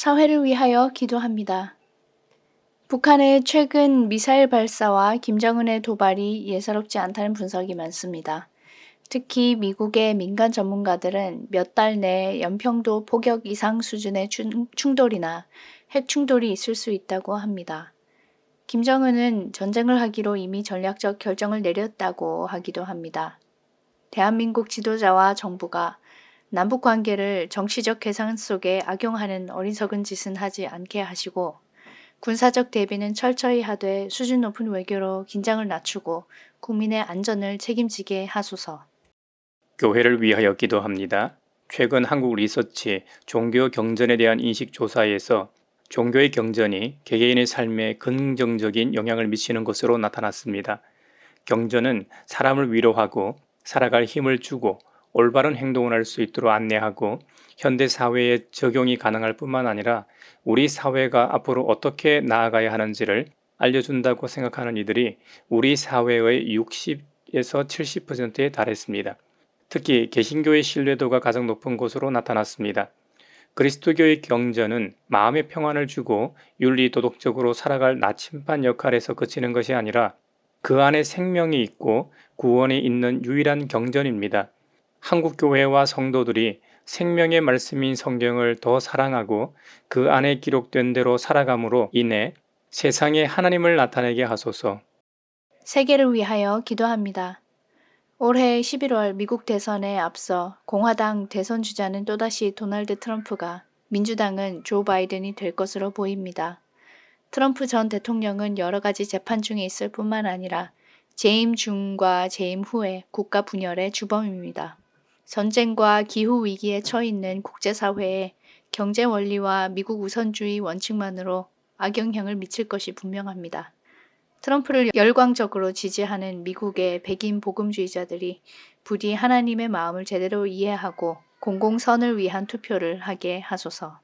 사회를 위하여 기도합니다. 북한의 최근 미사일 발사와 김정은의 도발이 예사롭지 않다는 분석이 많습니다. 특히 미국의 민간 전문가들은 몇 달 내에 연평도 포격 이상 수준의 충- 충돌이나 핵 충돌이 있을 수 있다고 합니다. 김정은은 전쟁을 하기로 이미 전략적 결정을 내렸다고 하기도 합니다. 대한민국 지도자와 정부가 남북 관계를 정치적 계산 속에 악용하는 어리석은 짓은 하지 않게 하시고 군사적 대비는 철저히 하되 수준 높은 외교로 긴장을 낮추고 국민의 안전을 책임지게 하소서. 교회를 위하여 기도합니다. 최근 한국 리서치 종교 경전에 대한 인식 조사에서 종교의 경전이 개개인의 삶에 긍정적인 영향을 미치는 것으로 나타났습니다. 경전은 사람을 위로하고 살아갈 힘을 주고 올바른 행동을 할 수 있도록 안내하고 현대 사회에 적용이 가능할 뿐만 아니라 우리 사회가 앞으로 어떻게 나아가야 하는지를 알려준다고 생각하는 이들이 우리 사회의 60에서 70%에 달했습니다. 특히 개신교의 신뢰도가 가장 높은 곳으로 나타났습니다. 그리스도교의 경전은 마음의 평안을 주고 윤리 도덕적으로 살아갈 나침반 역할에서 그치는 것이 아니라 그 안에 생명이 있고 구원이 있는 유일한 경전입니다. 한국 교회와 성도들이 생명의 말씀인 성경을 더 사랑하고 그 안에 기록된 대로 살아감으로 인해 세상에 하나님을 나타내게 하소서. 세계를 위하여 기도합니다. 올해 11월 미국 대선에 앞서 공화당 대선 주자는 또다시 도널드 트럼프가 민주당은 조 바이든이 될 것으로 보입니다. 트럼프 전 대통령은 여러 가지 재판 중에 있을 뿐만 아니라 재임 중과 재임 후에 국가 분열의 주범입니다. 전쟁과 기후 위기에 처해 있는 국제사회에 경제 원리와 미국 우선주의 원칙만으로 악영향을 미칠 것이 분명합니다. 트럼프를 열광적으로 지지하는 미국의 백인 복음주의자들이 부디 하나님의 마음을 제대로 이해하고 공공선을 위한 투표를 하게 하소서.